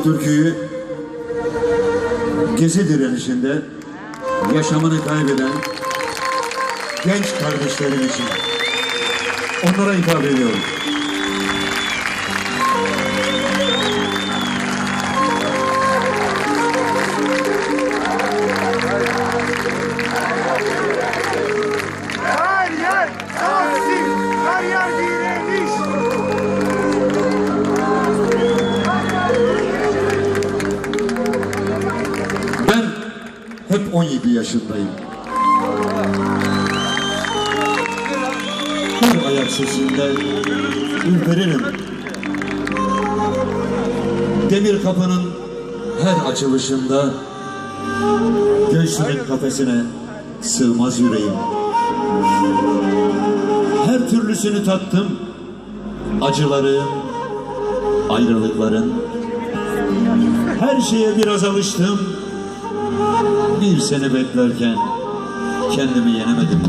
Bu türküyü gezi direnişinde yaşamını kaybeden genç kardeşlerim için onlara hitap ediyorum. Hep 17 yaşındayım. Bir ayak sesinde ürperirim. Demir kapının her açılışında göğsümün kafesine sığmaz yüreğim. Her türlüsünü tattım. Acıların, ayrılıkların, her şeye biraz alıştım. Seni beklerken kendimi yenemedim.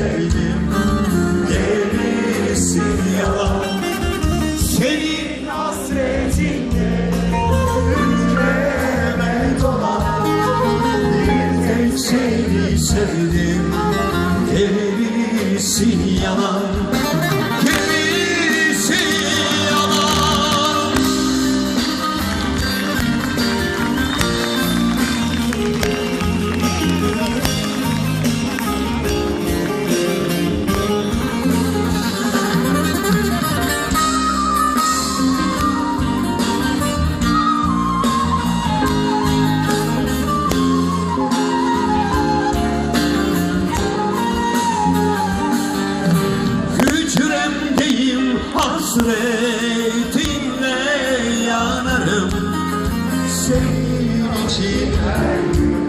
Savior. Hasretinle yanarım. Senin için her gün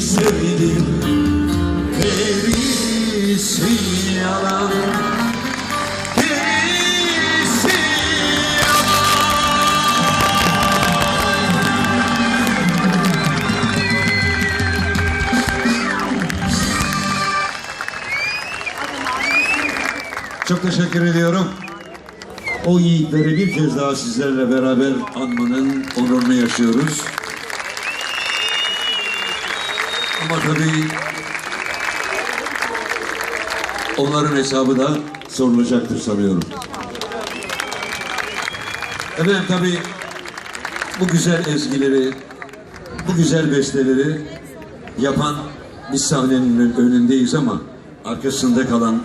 sevdim. Gerisi yalan. Çok teşekkür ediyorum. O yiğitleri bir kez daha sizlerle beraber anmanın onurunu yaşıyoruz. Ama tabii onların hesabı da sorulacaktır sanıyorum. Efendim tabii bu güzel ezgileri, bu güzel besteleri yapan biz sahnenin önündeyiz ama arkasında kalan